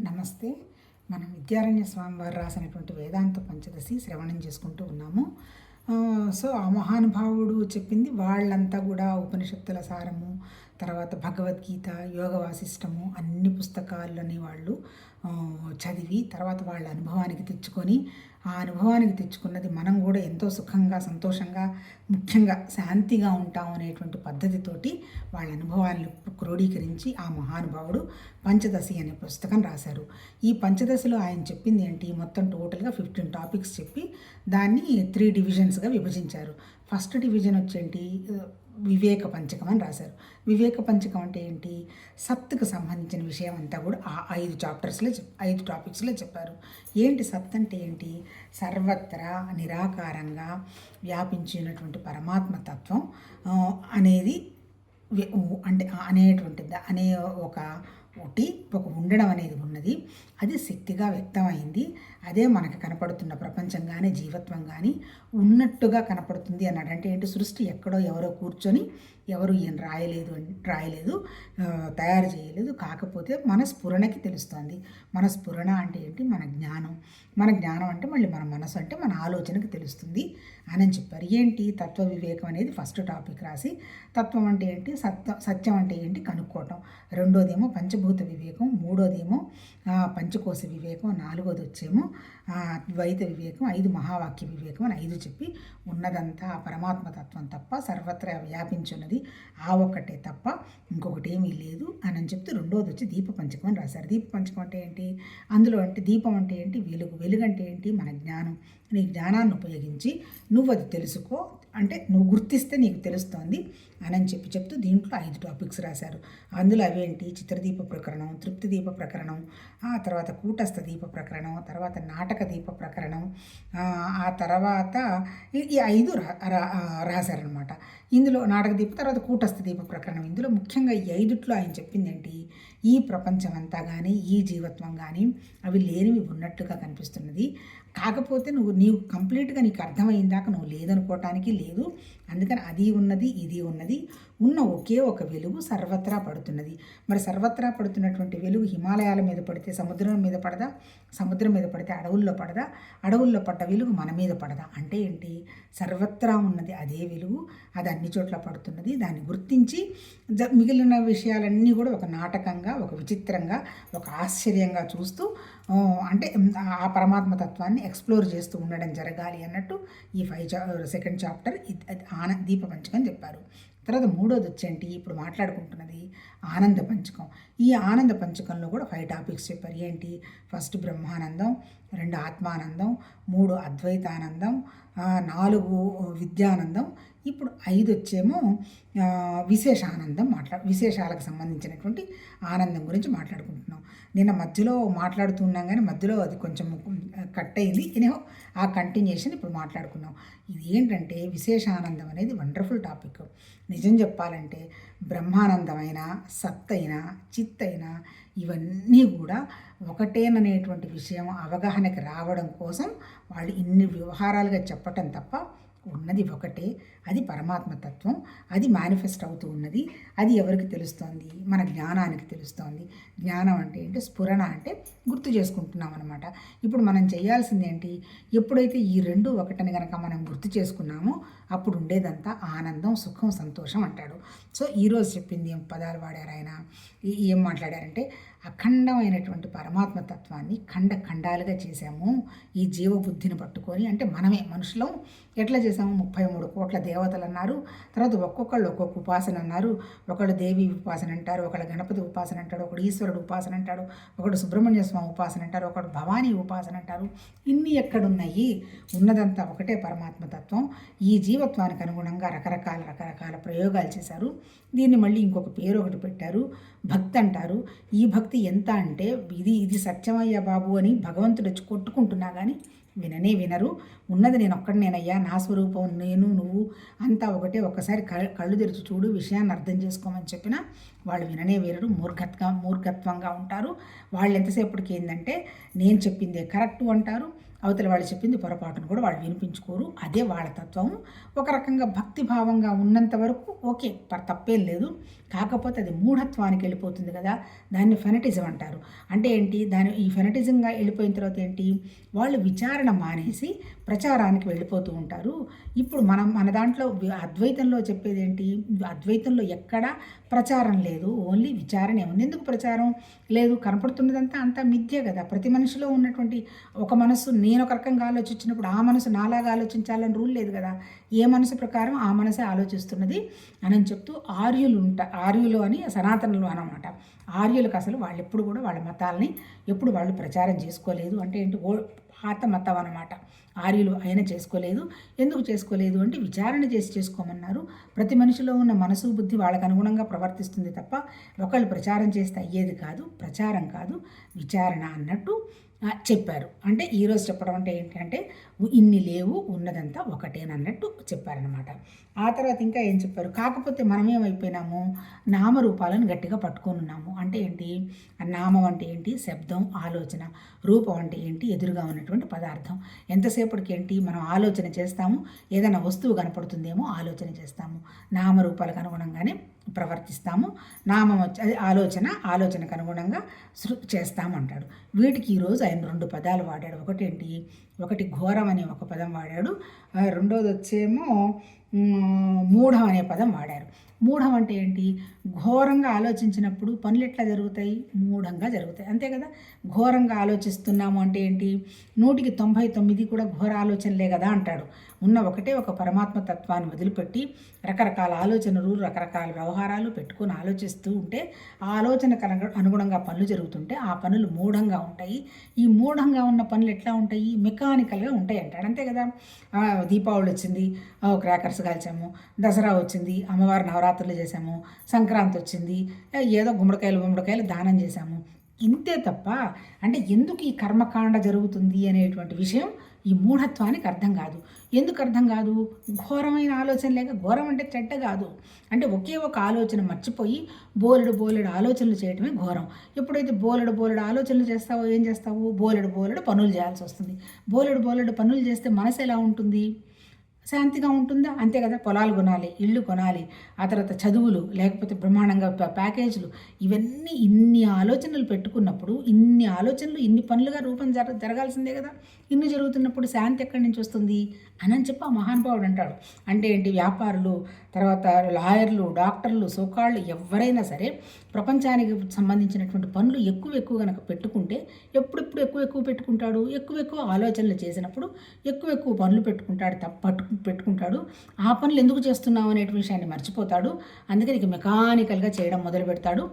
నమస్తే. మనం విద్యారణ్య స్వామి వారు రాసినటువంటి వేదాంత పంచదశి శ్రవణం చేసుకుంటూ ఉన్నాము. సో ఆ మహానుభావుడు చెప్పింది వాళ్ళంతా కూడా ఉపనిషత్తుల సారము తర్వాత భగవద్గీత యోగ వాసిష్టము అన్ని పుస్తకాలని వాళ్ళు చదివి తర్వాత వాళ్ళ అనుభవానికి తెచ్చుకొని ఆ అనుభవానికి తెచ్చుకున్నది మనం కూడా ఎంతో సుఖంగా సంతోషంగా ముఖ్యంగా శాంతిగా ఉంటాం అనేటువంటి పద్ధతితోటి వాళ్ళ అనుభవాలను క్రోడీకరించి ఆ మహానుభావుడు పంచదశి అనే పుస్తకం రాశారు. ఈ పంచదశలో ఆయన చెప్పింది ఏంటి? మొత్తం టోటల్గా ఫిఫ్టీన్ టాపిక్స్ చెప్పి దాన్ని త్రీ డివిజన్స్గా విభజించారు. First division వచ్చేంటి? వివేక పంచకం అని రాశారు. వివేక పంచకం అంటే ఏంటి? సత్తుకు సంబంధించిన విషయం అంతా కూడా ఆ ఐదు చాప్టర్స్లో చెప్ ఐదు టాపిక్స్లో చెప్పారు. ఏంటి సత్ అంటే ఏంటి? సర్వత్రా నిరాకారంగా వ్యాపించినటువంటి పరమాత్మ తత్వం అనేది అంటే అనేటువంటి అనే ఒక ఒకటి ఒక ఉండడం అనేది ఉన్నది. అది శక్తిగా వ్యక్తమైంది. అదే మనకు కనపడుతున్న ప్రపంచం కానీ జీవత్వం కానీ ఉన్నట్టుగా కనపడుతుంది అన్నాడు. అంటే ఏంటి? సృష్టి ఎక్కడో ఎవరో కూర్చొని ఎవరు ఈయన రాయలేదు రాయలేదు తయారు చేయలేదు. కాకపోతే మన స్ఫురణకి తెలుస్తుంది. మన స్ఫురణ అంటే ఏంటి? మన జ్ఞానం. మన జ్ఞానం అంటే మళ్ళీ మన మనసు అంటే మన ఆలోచనకి తెలుస్తుంది అని చెప్పారు. ఏంటి? తత్వ వివేకం అనేది ఫస్ట్ టాపిక్ రాసి తత్వం అంటే ఏంటి? సత్య సత్యం అంటే ఏంటి? కనుక్కోవటం. రెండోదేమో పంచభూత వివేకం మూడోదేమో పంచకోశ వివేకం నాలుగోది వచ్చేమో ద్వైత వివేకం ఐదు మహావాక్య వివేకం అని ఐదు చెప్పి ఉన్నదంతా ఆ పరమాత్మ తత్వం తప్ప సర్వత్రా వ్యాపించున్నది ఆ ఒక్కటే తప్ప ఇంకొకటి ఏమీ లేదు అని అని చెప్తూ రెండోది వచ్చి దీప పంచకం అని రాశారు. దీప పంచకం అంటే ఏంటి? అందులో అంటే దీపం అంటే ఏంటి? వెలుగు. వెలుగు అంటే ఏంటి? మన జ్ఞానం. నీ జ్ఞానాన్ని ఉపయోగించి నువ్వు అది తెలుసుకో అంటే నువ్వు గుర్తిస్తే నీకు తెలుస్తోంది అని అని చెప్పి చెప్తూ దీంట్లో ఐదు టాపిక్స్ రాశారు. అందులో అవేంటి చిత్రదీప ప్రకరణం తృప్తి దీప ప్రకరణం ఆ తర్వాత కూటస్థ దీప ప్రకరణం తర్వాత నాటక దీప ప్రకరణం ఆ, తర్వాత ఈ- ఐదు రా రాశారనమాట ఇందులో నాటక దీప తర్వాత కూటస్థ దీప ప్రకరణం. ఇందులో ముఖ్యంగా ఈ ఐదుట్లో ఆయన చెప్పిందేంటి ఈ ప్రపంచం అంతా కానీ ఈ జీవత్వం కానీ అవి లేనివి ఉన్నట్టుగా కనిపిస్తున్నది. కాకపోతే నువ్వు నీవు కంప్లీట్గా నీకు అర్థమైందాక నువ్వు లేదనుకోవటానికి లేదు. అందుకని అది ఉన్నది ఇది ఉన్నది. ఉన్న ఒకే ఒక వెలుగు సర్వత్రా పడుతున్నది. మరి సర్వత్రా పడుతున్నటువంటి వెలుగు హిమాలయాల మీద పడితే సముద్రం మీద పడదా? సముద్రం మీద పడితే అడవుల్లో పడదా? అడవుల్లో పడ్డ వెలుగు మన మీద పడదా? అంటే ఏంటి? సర్వత్రా ఉన్నది అదే వెలుగు అది అన్ని చోట్ల పడుతున్నది. దాన్ని గుర్తించి జ మిగిలిన విషయాలన్నీ కూడా ఒక నాటకంగా ఒక విచిత్రంగా ఒక ఆశ్చర్యంగా చూస్తూ అంటే ఆ పరమాత్మ తత్వాన్ని ఎక్స్ప్లోర్ చేస్తూ ఉండడం జరగాలి అన్నట్టు ఈ ఫైవ్ చా సెకండ్ చాప్టర్ ఆన దీప పంచకం చెప్పారు. తర్వాత మూడోది వచ్చేంటి? ఇప్పుడు మాట్లాడుకుంటున్నది ఆనంద పంచకం. ఈ ఆనంద పంచకంలో కూడా ఫైవ్ టాపిక్స్ చెప్పారు. ఏంటి? ఫస్ట్ బ్రహ్మానందం రెండు ఆత్మానందం మూడు అద్వైతానందం నాలుగు విద్యానందం ఇప్పుడు ఐదు వచ్చేమో విశేష విశేషానందం మాట్లా విశేషాలకు సంబంధించినటువంటి ఆనందం గురించి మాట్లాడుకుంటున్నాం. నిన్న మధ్యలో మాట్లాడుతున్నాం కానీ మధ్యలో అది కొంచెం కట్ అయింది. ఇనేహో ఆ కంటిన్యూషన్ ఇప్పుడు మాట్లాడుకున్నాం. ఇది ఏంటంటే విశేషానందం అనేది వండర్ఫుల్ టాపిక్. నిజం చెప్పాలంటే బ్రహ్మానందమైన సత్తైన చిత్తైన ఇవన్నీ కూడా ఒకటేననేటువంటి విషయం అవగాహనకి రావడం కోసం వాళ్ళు ఇన్ని వ్యవహారాలుగా చెప్పటం తప్ప ఉన్నది ఒకటే. అది పరమాత్మ తత్వం. అది మేనిఫెస్ట్ అవుతూ ఉన్నది. అది ఎవరికి తెలుస్తోంది? మన జ్ఞానానికి తెలుస్తోంది. జ్ఞానం అంటే ఏంటి? స్ఫురణ అంటే గుర్తు చేసుకుంటున్నాం అనమాట ఇప్పుడు మనం చేయాల్సింది ఏంటి? ఎప్పుడైతే ఈ రెండు ఒకటని కనుక మనం గుర్తు చేసుకున్నామో అప్పుడు ఉండేదంతా ఆనందం సుఖం సంతోషం అంటాడు. సో ఈరోజు చెప్పింది ఏం పదాలు వాడారు ఆయన? ఈ- ఏం మాట్లాడారంటే అఖండమైనటువంటి పరమాత్మ తత్వాన్ని ఖండ ఖండాలుగా చేశాము. ఈ జీవబుద్ధిని పట్టుకొని అంటే మనమే మనుషులం. ఎట్లా చేసాము ముప్పై మూడు కోట్ల దేవతలు అన్నారు. తర్వాత ఒక్కొక్కళ్ళు ఒక్కొక్క ఉపాసన అన్నారు. ఒకళ్ళు దేవి ఉపాసన అంటారు ఒకళ్ళు గణపతి ఉపాసన అంటాడు ఒకడు ఈశ్వరుడు ఉపాసన అంటాడు ఒకడు సుబ్రహ్మణ్య స్వామి ఉపాసన అంటారు ఒకడు భవానీ ఉపాసన అంటారు. ఇన్ని ఎక్కడున్నాయి? ఉన్నదంతా ఒకటే పరమాత్మ తత్వం. ఈ జీవ జీవత్వానికి అనుగుణంగా రకరకాల రకరకాల ప్రయోగాలు చేశారు. దీన్ని మళ్ళీ ఇంకొక పేరు ఒకటి పెట్టారు. భక్తి అంటారు. ఈ భక్తి ఎంత అంటే ఇది ఇది సత్యమయ్య బాబు అని భగవంతుడు వచ్చి కొట్టుకుంటున్నా కానీ విననే వినరు. ఉన్నది నేను ఒక్కడినేనయ్యా నా స్వరూపం నేను నువ్వు అంతా ఒకటే ఒక్కసారి కళ్ళు కళ్ళు తెరిచి చూడు విషయాన్ని అర్థం చేసుకోమని చెప్పినా వాళ్ళు విననే వినరు. మూర్ఘత్వం మూర్ఖత్వంగా ఉంటారు. వాళ్ళు ఎంతసేపటికి ఏంటంటే నేను చెప్పిందే కరెక్టు అంటారు. అవతల వాళ్ళు చెప్పింది పొరపాటును కూడా వాళ్ళు వినిపించుకోరు. అదే వాళ్ళ తత్వం. ఒక రకంగా భక్తిభావంగా ఉన్నంత వరకు ఓకే తప్పేం లేదు. కాకపోతే అది మూఢత్వానికి వెళ్ళిపోతుంది కదా. దాన్ని ఫెనటిజం అంటారు. అంటే ఏంటి? దాని ఈ ఫెనటిజంగా వెళ్ళిపోయిన తర్వాత ఏంటి? వాళ్ళు విచారణ మానేసి ప్రచారానికి వెళ్ళిపోతూ ఉంటారు. ఇప్పుడు మనం మన దాంట్లో అద్వైతంలో చెప్పేది ఏంటి అద్వైతంలో ఎక్కడ ప్రచారం లేదు. ఓన్లీ విచారణే ఉంది. ఎందుకు ప్రచారం లేదు? కనపడుతున్నదంతా అంతా మిథ్య కదా. ప్రతి మనిషిలో ఉన్నటువంటి ఒక మనసు నేను ఒక రకంగా ఆలోచించినప్పుడు ఆ మనసు నాలాగా ఆలోచించాలని రూల్ లేదు కదా. ఏ మనసు ప్రకారం ఆ మనసే ఆలోచిస్తున్నది అని చెప్తూ ఆర్యులు ఉంట ఆర్యులు అని సనాతనులు అనమాట. ఆర్యులకు అసలు వాళ్ళు ఎప్పుడు కూడా వాళ్ళ మతాలని ఎప్పుడు వాళ్ళు ప్రచారం చేసుకోలేదు. అంటే ఏంటి? ఓ అనమాట ఆర్యులు ఆయన చేసుకోలేదు. ఎందుకు చేసుకోలేదు అంటే విచారణ చేసి చేసుకోమన్నారు. ప్రతి మనిషిలో ఉన్న మనసు బుద్ధి వాళ్ళకు అనుగుణంగా ప్రవర్తిస్తుంది తప్ప ఒకళ్ళు ప్రచారం చేస్తే అయ్యేది కాదు ప్రచారం కాదు విచారణ అన్నట్టు చెప్పారు. అంటే ఈరోజు చెప్పడం అంటే ఏంటంటే ఇన్ని లేవు ఉన్నదంతా ఒకటేనన్నట్టు చెప్పారనమాట ఆ తర్వాత ఇంకా ఏం చెప్పారు? కాకపోతే మనం ఏమైపోయినాము? నామరూపాలను గట్టిగా పట్టుకొని ఉన్నాము. అంటే ఏంటి? నామం అంటే ఏంటి? శబ్దం ఆలోచన. రూపం అంటే ఏంటి? ఎదురుగా ఉన్నటువంటి పదార్థం. ఎంతసేపటికి ఏంటి? మనం ఆలోచన చేస్తాము. ఏదైనా వస్తువు కనపడుతుందేమో ఆలోచన చేస్తాము. నామరూపాలకు అనుగుణంగానే ప్రవర్తిస్తాము. నామం వచ్చి అది ఆలోచన ఆలోచనకు అనుగుణంగా సృ చేస్తామంటాడు. వీటికి ఈరోజు ఆయన రెండు పదాలు వాడాడు. ఒకటేంటి? ఒకటి ఘోరం అనే ఒక పదం వాడాడు. రెండోది వచ్చేమో మూఢం అనే పదం వాడారు. మూఢం అంటే ఏంటి? ఘోరంగా ఆలోచించినప్పుడు పనులు ఎట్లా జరుగుతాయి? మూఢంగా జరుగుతాయి. అంతే కదా? ఘోరంగా ఆలోచిస్తున్నాము అంటే ఏంటి? నూటికి తొంభై తొమ్మిది కూడా ఘోర ఆలోచనలే కదా అంటాడు. ఉన్న ఒకటే ఒక పరమాత్మ తత్వాన్ని వదిలిపెట్టి రకరకాల ఆలోచనలు రకరకాల వ్యవహారాలు పెట్టుకొని ఆలోచిస్తూ ఉంటే ఆ ఆలోచనకు అనుగుణంగా పనులు జరుగుతుంటే ఆ పనులు మూఢంగా ఉంటాయి. ఈ మూఢంగా ఉన్న పనులు ఎట్లా ఉంటాయి? మెకానికల్గా ఉంటాయి అంటాడు అంతే కదా. దీపావళి వచ్చింది క్రాకర్స్ కాల్చాము దసరా వచ్చింది అమ్మవారి నవరాత్రులు చేసాము సంక్రాంతి వచ్చింది ఏదో గుమ్మడికాయలు గుమ్మడికాయలు దానం చేశాము. ఇంతే తప్ప అంటే ఎందుకు ఈ కర్మకాండ జరుగుతుంది అనేటువంటి విషయం ఈ మూఢత్వానికి అర్థం కాదు. ఎందుకు అర్థం కాదు? ఘోరమైన ఆలోచన లేక ఘోరం అంటే చెడ్డ కాదు. అంటే ఒకే ఒక ఆలోచన మర్చిపోయి బోలెడు బోలెడు ఆలోచనలు చేయటమే ఘోరం. ఎప్పుడైతే బోలెడు బోలెడు ఆలోచనలు చేస్తావో ఏం చేస్తావు? బోలెడు బోలెడు పనులు చేయాల్సి వస్తుంది. బోలెడు బోలెడు పనులు చేస్తే మనసు ఎలా ఉంటుంది? శాంతిగా ఉంటుందా? అంతే కదా పొలాలు కొనాలి ఇల్లు కొనాలి ఆ తర్వాత చదువులు లేకపోతే బ్రహ్మాండంగా ప్యాకేజీలు ఇవన్నీ ఇన్ని ఆలోచనలు పెట్టుకున్నప్పుడు ఇన్ని ఆలోచనలు ఇన్ని పనులుగా రూపం జర జరగాల్సిందే కదా. ఇన్ని జరుగుతున్నప్పుడు శాంతి ఎక్కడి నుంచి వస్తుంది? అని అని చెప్పి ఆ మహానుభావుడు అంటాడు. అంటే ఏంటి? వ్యాపారులు తర్వాత లాయర్లు డాక్టర్లు సోకాళ్ళు ఎవరైనా సరే ప్రపంచానికి సంబంధించినటువంటి పనులు ఎక్కువ ఎక్కువ కనుక పెట్టుకుంటే ఎప్పుడెప్పుడు ఎక్కువ ఎక్కువ పెట్టుకుంటాడు? ఎక్కువ ఎక్కువ ఆలోచనలు చేసినప్పుడు ఎక్కువ ఎక్కువ పనులు పెట్టుకుంటాడు తప్పట్టు పెట్టుకుంటాడు. ఆ పనులు ఎందుకు చేస్తున్నావు అనే విషయాన్ని మర్చిపోతాడు. అందుకని ఇక మెకానికల్గా చేయడం మొదలు పెడతాడు.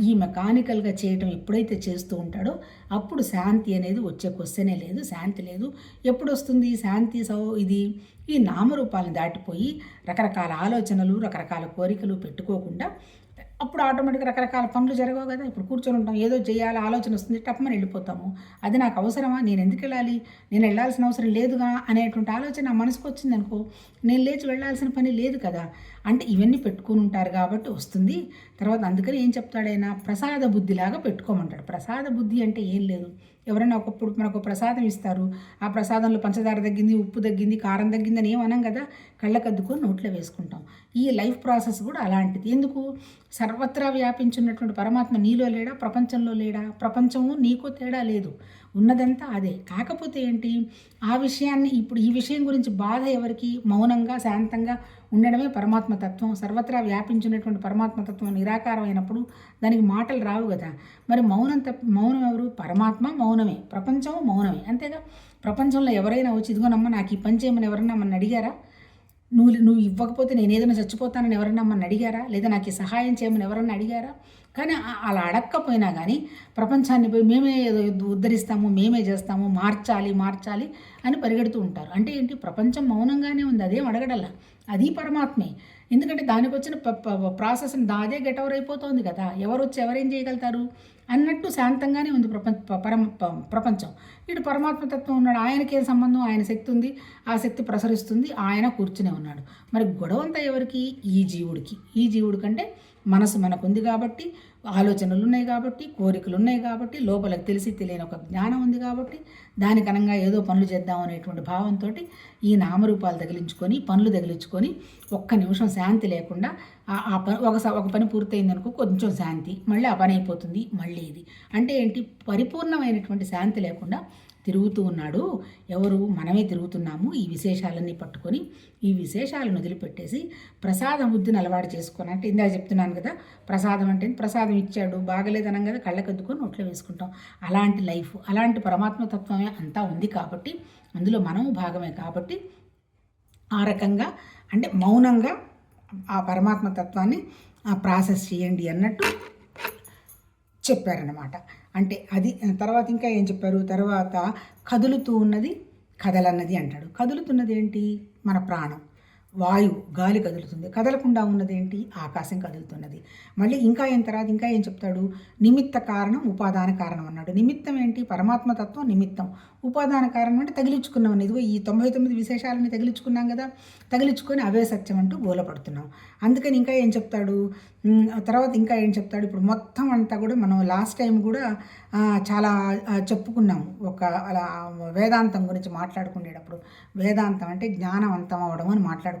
ఈ మెకానికల్గా చేయడం ఎప్పుడైతే చేస్తూ ఉంటాడో అప్పుడు శాంతి అనేది వచ్చే క్వశ్చనే లేదు శాంతి లేదు. ఎప్పుడు వస్తుంది శాంతి సౌ ఇది ఈ నామరూపాలను దాటిపోయి రకరకాల ఆలోచనలు రకరకాల కోరికలు పెట్టుకోకుండా అప్పుడు ఆటోమేటిక్గా రకరకాల పనులు జరగవు కదా. ఇప్పుడు కూర్చొని ఉంటాం ఏదో చేయాలి ఆలోచన వస్తుంది టప్పమని వెళ్ళిపోతాము. అది నాకు అవసరమా? నేను ఎందుకు వెళ్ళాలి? నేను వెళ్ళాల్సిన అవసరం లేదుగా అనేటువంటి ఆలోచన నా మనసుకు వచ్చింది అనుకో నేను లేచి వెళ్ళాల్సిన పని లేదు కదా. అంటే ఇవన్నీ పెట్టుకుని ఉంటారు కాబట్టి వస్తుంది. తర్వాత అందుకని ఏం చెప్తాడైనా ప్రసాద బుద్ధిలాగా పెట్టుకోమంటాడు. ప్రసాద బుద్ధి అంటే ఏం లేదు. ఎవరైనా ఒకప్పుడు మనకు ప్రసాదం ఇస్తారు. ఆ ప్రసాదంలో పంచదార తగ్గింది ఉప్పు తగ్గింది కారం తగ్గింది అని ఏమనం కదా? కళ్ళకద్దుకొని నోట్లో వేసుకుంటాం. ఈ లైఫ్ ప్రాసెస్ కూడా అలాంటిది. ఎందుకు? సర్వత్రా వ్యాపించున్నటువంటి పరమాత్మ నీలో లేడా? ప్రపంచంలో లేడా? ప్రపంచము నీకు తేడా లేదు. ఉన్నదంతా అదే. కాకపోతే ఏంటి? ఆ విషయాన్ని ఇప్పుడు ఈ విషయం గురించి బాధ ఎవరికి? మౌనంగా శాంతంగా ఉండడమే పరమాత్మ తత్వం. సర్వత్రా వ్యాపించినటువంటి పరమాత్మ తత్వం నిరాకారం అయినప్పుడు దానికి మాటలు రావు కదా. మరి మౌనం తప్ప మౌనం ఎవరు? పరమాత్మ మౌనమే. ప్రపంచము మౌనమే. అంతేగా? ప్రపంచంలో ఎవరైనా వచ్చి ఇదిగోనమ్మ నాకు ఈ పని చేయమని ఎవరన్నా మన అడిగారా? నువ్వు నువ్వు ఇవ్వకపోతే నేను ఏదైనా చచ్చిపోతానని ఎవరన్నా మన అడిగారా? లేదా నాకు సహాయం చేయమని ఎవరన్నా అడిగారా? కానీ అలా అడగకపోయినా కానీ ప్రపంచాన్ని పోయి మేమే ఏదో ఉద్ధరిస్తాము మేమే చేస్తాము మార్చాలి మార్చాలి అని పరిగెడుతూ ఉంటారు. అంటే ఏంటి? ప్రపంచం మౌనంగానే ఉంది అదేం అడగడల? అది పరమాత్మే. ఎందుకంటే దానికి వచ్చిన ప- ప్రాసెస్ అదే గెట్ ఓవర్ అయిపోతుంది కదా. ఎవరు వచ్చి ఎవరేం చేయగలుగుతారు? అన్నట్టు శాంతంగానే ఉంది ప్రపంచ ప- పరమ ప్రపంచం. ఇటు పరమాత్మ తత్వం ఉన్నాడు. ఆయనకి ఏం సంబంధం? ఆయన శక్తి ఉంది. ఆ శక్తి ప్రసరిస్తుంది. ఆయన కూర్చునే ఉన్నాడు. మరి గొడవంతా ఎవరికి? ఈ జీవుడికి. ఈ జీవుడి కంటే మనసు మనకుంది కాబట్టి ఆలోచనలు ఉన్నాయి కాబట్టి కోరికలు ఉన్నాయి కాబట్టి లోపలకి తెలిసి తెలియని ఒక జ్ఞానం ఉంది కాబట్టి దానికి అనంగా ఏదో పనులు చేద్దాం అనేటువంటి భావంతో ఈ నామరూపాలు తగిలించుకొని పనులు తగిలించుకొని ఒక్క నిమిషం శాంతి లేకుండా ఆ- పని ఒక ఒక పని పూర్తయింది అనుకో కొంచెం శాంతి మళ్ళీ ఆ పని అయిపోతుంది మళ్ళీ ఇది. అంటే ఏంటి? పరిపూర్ణమైనటువంటి శాంతి లేకుండా తిరుగుతూ ఉన్నాడు. ఎవరు? మనమే తిరుగుతున్నాము. ఈ విశేషాలన్నీ పట్టుకొని ఈ విశేషాలను వదిలిపెట్టేసి ప్రసాదం బుద్ధిని అలవాటు చేసుకొని. అంటే ఇందాక చెప్తున్నాను కదా ప్రసాదం అంటే ప్రసాదం ఇచ్చాడు బాగలేదనం కదా కళ్ళకద్దుకొని నోట్లో వేసుకుంటాం. అలాంటి లైఫ్ అలాంటి పరమాత్మతత్వమే అంతా ఉంది కాబట్టి అందులో మనము భాగమే కాబట్టి ఆ రకంగా అంటే మౌనంగా ఆ పరమాత్మ తత్వాన్ని ఆ ప్రాసెస్ చేయండి అన్నట్టు చెప్పారనమాట అంటే అది తర్వాత ఇంకా ఏం చెప్పారు? తర్వాత కదులుతూ ఉన్నది కదలన్నది అంటాడు. కదులుతున్నది ఏంటి? మన ప్రాణం. వాయువు గాలి కదులుతుంది. కదలకుండా ఉన్నది ఏంటి? ఆకాశం కదులుతున్నది. మళ్ళీ ఇంకా ఏం తర్వాత? ఇంకా ఏం చెప్తాడు? నిమిత్త కారణం ఉపాదాన కారణం అన్నాడు. నిమిత్తం ఏంటి? పరమాత్మ తత్వం నిమిత్తం. ఉపాదాన కారణం అంటే తగిలించుకున్నాం ఇదిగో ఈ తొంభై తొమ్మిది విశేషాలని తగిలించుకున్నాం కదా? తగిలించుకొని అవే సత్యం అంటూ గోలపడుతున్నాం అందుకని ఇంకా ఏం చెప్తాడు? తర్వాత ఇంకా ఏం చెప్తాడు? ఇప్పుడు మొత్తం అంతా కూడా మనం లాస్ట్ టైం కూడా చాలా చెప్పుకున్నాము. ఒక అలా వేదాంతం గురించి మాట్లాడుకునేటప్పుడు. వేదాంతం అంటే జ్ఞానవంతం అవడం అని మాట్లాడుకున్నాం.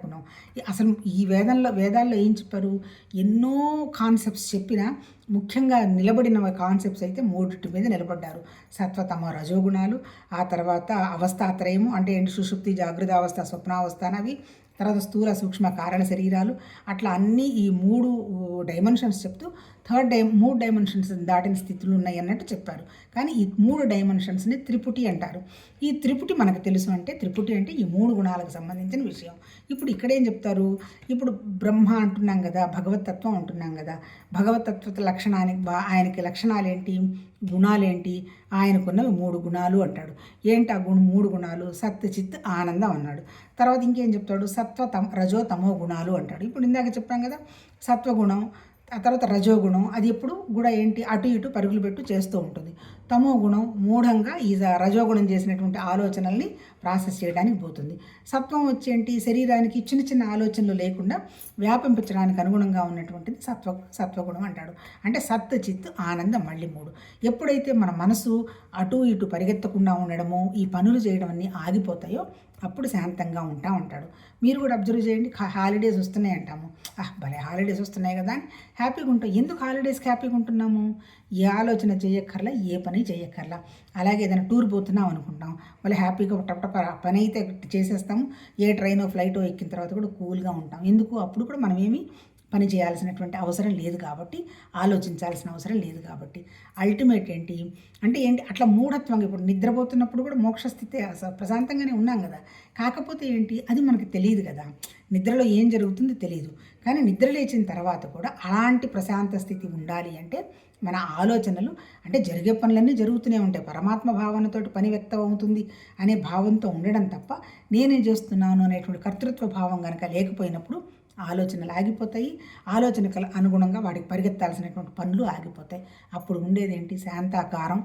ఈ- అసలు ఈ వేదంలో వేదాల్లో ఏం చెప్పారు? ఎన్నో కాన్సెప్ట్స్ చెప్పినా ముఖ్యంగా నిలబడిన కాన్సెప్ట్స్ అయితే మూడిటి మీద నిలబడ్డారు. సత్వతమ రజోగుణాలు ఆ తర్వాత అవస్థాత్రయము అంటే ఏంటి? సుషుప్తి జాగృత అవస్థ స్వప్నావస్థ అవి తర్వాత స్థూల సూక్ష్మ కారణ శరీరాలు అట్లా అన్నీ ఈ మూడు డైమెన్షన్స్ చెప్తూ థర్డ్ డై మూడు డైమెన్షన్స్ దాటిన స్థితులు ఉన్నాయి అన్నట్టు చెప్పారు. కానీ ఈ మూడు డైమెన్షన్స్ని త్రిపుటి అంటారు. ఈ త్రిపుటి మనకు తెలుసు అంటే త్రిపుటి అంటే ఈ మూడు గుణాలకు సంబంధించిన విషయం. ఇప్పుడు ఇక్కడేం చెప్తారు? ఇప్పుడు బ్రహ్మ అంటున్నాం కదా భగవతత్వం అంటున్నాం కదా. భగవతత్వ లక్షణానికి బా ఆయనకి లక్షణాలు ఏంటి గుణాలేంటి? ఆయనకున్నవి మూడు గుణాలు అంటాడు. ఏంటి ఆ గుణ మూడు గుణాలు? సత్ చిత్ ఆనందం అన్నాడు. తర్వాత ఇంకేం చెప్తాడు? సత్వ తమ రజో తమో గుణాలు అంటాడు. ఇప్పుడు ఇందాక చెప్పాం కదా సత్వగుణం ఆ తర్వాత రజోగుణం అది ఎప్పుడు కూడా ఏంటి అటు ఇటు పరుగులు పెట్టు చేస్తూ ఉంటుంది. తమో గుణం మూఢంగా ఈ రజోగుణం చేసినటువంటి ఆలోచనల్ని ప్రాసెస్ చేయడానికి పోతుంది. సత్వం వచ్చేంటి? శరీరానికి చిన్న చిన్న ఆలోచనలు లేకుండా వ్యాపించడానికి అనుగుణంగా ఉన్నటువంటిది సత్వ సత్వగుణం అంటాడు. అంటే సత్వ చిత్ ఆనందం మళ్ళీ మూడు. ఎప్పుడైతే మన మనసు అటు ఇటు పరిగెత్తకుండా ఉండడమో ఈ పనులు చేయడం అన్నీ ఆగిపోతాయో అప్పుడు శాంతంగా ఉంటా ఉంటాడు మీరు కూడా అబ్జర్వ్ చేయండి. హాలిడేస్ వస్తున్నాయి అంటాము. ఆహ్ భలే హాలిడేస్ వస్తున్నాయి కదా అని హ్యాపీగా ఉంటాం. ఎందుకు హాలిడేస్కి హ్యాపీగా ఉంటున్నాము? ఏ ఆలోచన చేయక్కర్లా ఏ పని చేయక్కర్లా. అలాగే ఏదైనా టూర్ పోతున్నాం అనుకుంటాం వాళ్ళు హ్యాపీగా టపటప పని అయితే చేసేస్తాము. ఏ ట్రైనో ఫ్లైటో ఎక్కిన తర్వాత కూడా కూల్గా ఉంటాం. ఎందుకు? అప్పుడు కూడా మనం ఏమి పని చేయాల్సినటువంటి అవసరం లేదు కాబట్టి ఆలోచించాల్సిన అవసరం లేదు కాబట్టి. అల్టిమేట్ ఏంటి? అంటే ఏంటి? అట్లా మూఢత్వంగా ఇప్పుడు నిద్రపోతున్నప్పుడు కూడా మోక్షస్థితి ప్రశాంతంగానే ఉన్నాం కదా. కాకపోతే ఏంటి? అది మనకు తెలియదు కదా. నిద్రలో ఏం జరుగుతుందో తెలియదు. కానీ నిద్ర లేచిన తర్వాత కూడా అలాంటి ప్రశాంత స్థితి ఉండాలి అంటే మన ఆలోచనలు అంటే జరిగే పనులన్నీ జరుగుతూనే ఉంటాయి. పరమాత్మ భావనతోటి పని వ్యక్తం అవుతుంది అనే భావంతో ఉండడం తప్ప నేనేం చేస్తున్నాను అనేటువంటి కర్తృత్వ భావం కనుక లేకపోయినప్పుడు ఆలోచనలు ఆగిపోతాయి. ఆలోచనకు అనుగుణంగా వాడికి పరిగెత్తాల్సినటువంటి పనులు ఆగిపోతాయి. అప్పుడు ఉండేది ఏంటి? శాంతాకారం.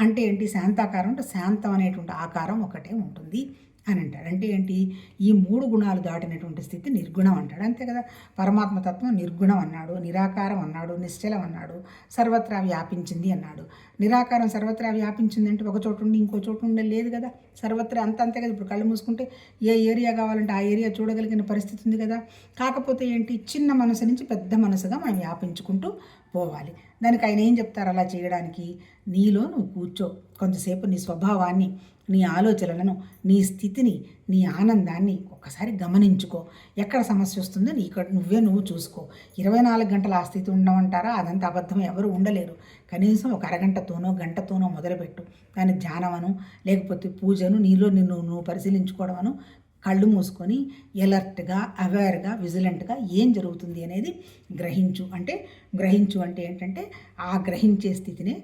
అంటే ఏంటి? శాంతాకారం అంటే శాంతం అనేటువంటి ఆకారం ఒకటే ఉంటుంది. అని అంటాడు. అంటే ఏంటి? ఈ మూడు గుణాలు దాటినటువంటి స్థితి నిర్గుణం అంటాడు. అంతే కదా? పరమాత్మతత్వం నిర్గుణం అన్నాడు నిరాకారం అన్నాడు నిశ్చలం అన్నాడు సర్వత్రా వ్యాపించింది అన్నాడు. నిరాకారం సర్వత్రా వ్యాపించింది అంటే ఒక చోటు ఉండి ఇంకో చోటు ఉండే లేదు కదా? సర్వత్రా అంత అంతే కదా? ఇప్పుడు కళ్ళు మూసుకుంటే ఏ ఏరియా కావాలంటే ఆ ఏరియా చూడగలిగిన పరిస్థితి ఉంది కదా? కాకపోతే ఏంటి? చిన్న మనసు నుంచి పెద్ద మనసుగా మనం వ్యాపించుకుంటూ పోవాలి. దానికి ఆయన ఏం చెప్తారు అలా చేయడానికి? నీలో నువ్వు కూర్చో. కొంతసేపు నీ స్వభావాన్ని నీ ఆలోచనలను నీ స్థితిని నీ ఆనందాన్ని ఒక్కసారి గమనించుకో. ఎక్కడ సమస్య వస్తుందో నీ ఇక్కడ నువ్వే నువ్వు చూసుకో. ఇరవై నాలుగు గంటలు ఆ స్థితి ఉండమంటారా? అదంతా అబద్ధం ఎవరు ఉండలేరు. కనీసం ఒక అరగంటతోనో గంటతోనో మొదలుపెట్టు. దాని ధ్యానమను లేకపోతే పూజను నీలో నిన్ను నువ్వు పరిశీలించుకోవడమను కళ్ళు మూసుకొని ఎలర్ట్గా అవేర్గా విజిలెంట్గా ఏం జరుగుతుంది అనేది గ్రహించు. అంటే గ్రహించు అంటే ఏంటంటే ఆ గ్రహించే స్థితినే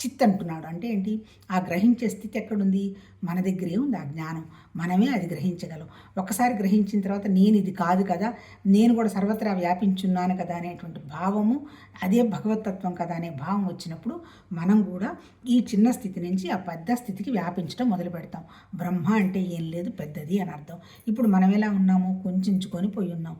చిత్ అంటున్నాడు. అంటే ఏంటి? ఆ గ్రహించే స్థితి ఎక్కడుంది? మన దగ్గరే ఉంది ఆ జ్ఞానం. మనమే అది గ్రహించగలం. ఒకసారి గ్రహించిన తర్వాత నేను ఇది కాదు కదా నేను కూడా సర్వత్రా వ్యాపించున్నాను కదా అనేటువంటి భావము అదే భగవతత్వం కదా అనే భావం వచ్చినప్పుడు మనం కూడా ఈ చిన్న స్థితి నుంచి ఆ పెద్ద స్థితికి వ్యాపించడం మొదలు పెడతాం. బ్రహ్మ అంటే ఏం లేదు పెద్దది అని అర్థం. ఇప్పుడు మనం ఎలా ఉన్నాము కొంచెంచుకొని పోయి ఉన్నాం.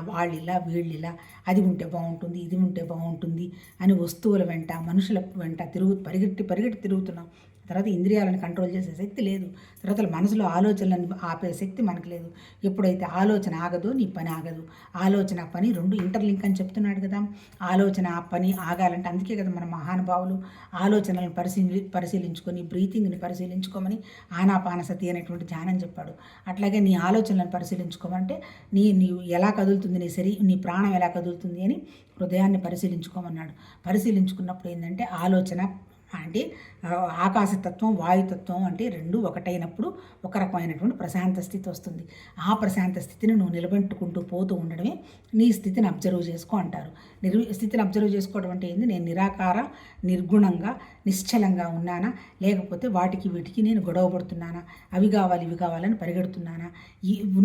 వాళ్ళు ఇలా వీళ్ళు ఇలా అది ఉంటే బాగుంటుంది ఇది ఉంటే బాగుంటుంది అని వస్తువుల వెంట మనుషుల వెంట తిరుగు పరిగెట్టి పరిగెట్టి తిరుగుతున్నాం. తర్వాత ఇంద్రియాలను కంట్రోల్ చేసే శక్తి లేదు. తర్వాత మనసులో ఆలోచనలను ఆపే శక్తి మనకు లేదు. ఎప్పుడైతే ఆలోచన ఆగదో నీ పని ఆగదు. ఆలోచన పని రెండు ఇంటర్లింక్ అని చెప్తున్నాడు కదా. ఆలోచన ఆ పని ఆగాలంటే అందుకే కదా మన మహానుభావులు ఆలోచనలను పరిశీలి పరిశీలించుకొని బ్రీతింగ్ని పరిశీలించుకోమని ఆనాపానసతి అనేటువంటి ధ్యానం చెప్పాడు. అట్లాగే నీ ఆలోచనలను పరిశీలించుకోమంటే నీ నీవు ఎలా కదులుతుంది నీ శరీ నీ ప్రాణం ఎలా కదులుతుంది అని హృదయాన్ని పరిశీలించుకోమన్నాడు. పరిశీలించుకున్నప్పుడు ఏంటంటే ఆలోచన అంటే ఆకాశతత్వం వాయుతత్వం అంటే రెండు ఒకటైనప్పుడు ఒక రకమైనటువంటి ప్రశాంత స్థితి వస్తుంది. ఆ ప్రశాంత స్థితిని నువ్వు నిలబెట్టుకుంటూ పోతూ ఉండడమే నీ స్థితిని అబ్జర్వ్ చేసుకో అంటారు. నిర్ స్థితిని అబ్జర్వ్ చేసుకోవడం అంటే ఏంది? నేను నిరాకార నిర్గుణంగా నిశ్చలంగా ఉన్నానా? లేకపోతే వాటికి వీటికి నేను గొడవ పడుతున్నానా? అవి కావాలి ఇవి కావాలని పరిగెడుతున్నానా?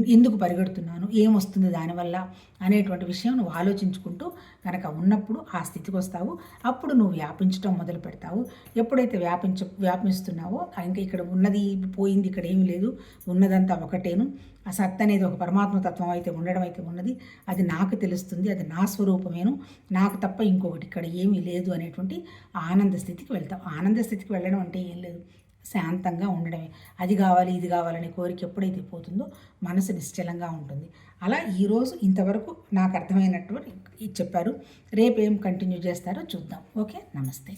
ఎందుకు పరిగెడుతున్నాను? ఏమొస్తుంది దానివల్ల? అనేటువంటి విషయం నువ్వు ఆలోచించుకుంటూ కనుక ఉన్నప్పుడు ఆ స్థితికి వస్తావు. అప్పుడు నువ్వు వ్యాపించడం మొదలు పెడతావు ఎప్పుడైతే వ్యాపించ వ్యాపిస్తున్నావో ఇంకా ఇక్కడ ఉన్నది పోయింది ఇక్కడ ఏమి లేదు ఉన్నదంతా ఒకటేను. ఆ సత్ అనేది ఒక పరమాత్మ తత్వం అయితే ఉండడం అయితే ఉన్నది. అది నాకు తెలుస్తుంది అది నా స్వరూపమేను. నాకు తప్ప ఇంకొకటి ఇక్కడ ఏమీ లేదు అనేటువంటి ఆనంద స్థితికి వెళ్తాం. ఆనంద స్థితికి వెళ్ళడం అంటే ఏం లేదు. శాంతంగా ఉండడమే. అది కావాలి ఇది కావాలనే కోరిక ఎప్పుడైతే పోతుందో మనసు నిశ్చలంగా ఉంటుంది. అలా ఈరోజు ఇంతవరకు నాకు అర్థమైనటువంటి చెప్పారు. రేపు ఏం కంటిన్యూ చేస్తారో చూద్దాం. ఓకే? నమస్తే.